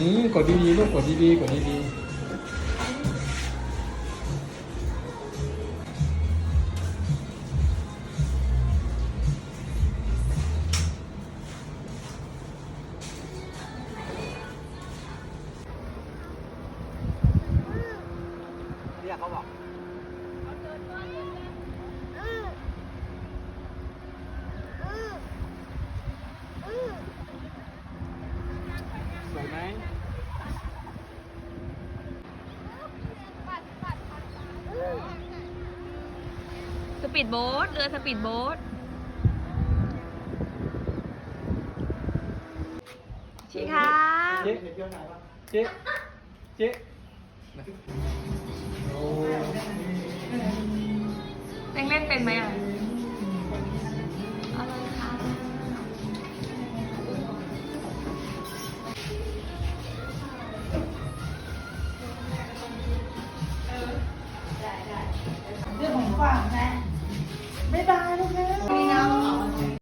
นี่กดดีๆลูกกดดีๆกดดีๆ ไหมสปีดโบ๊ทเรือสปีดโบ๊ทชี้ครับเจ๊เจ๊เจ๊โอ้เล่นเล่นเป็นไหมอะ 话，我。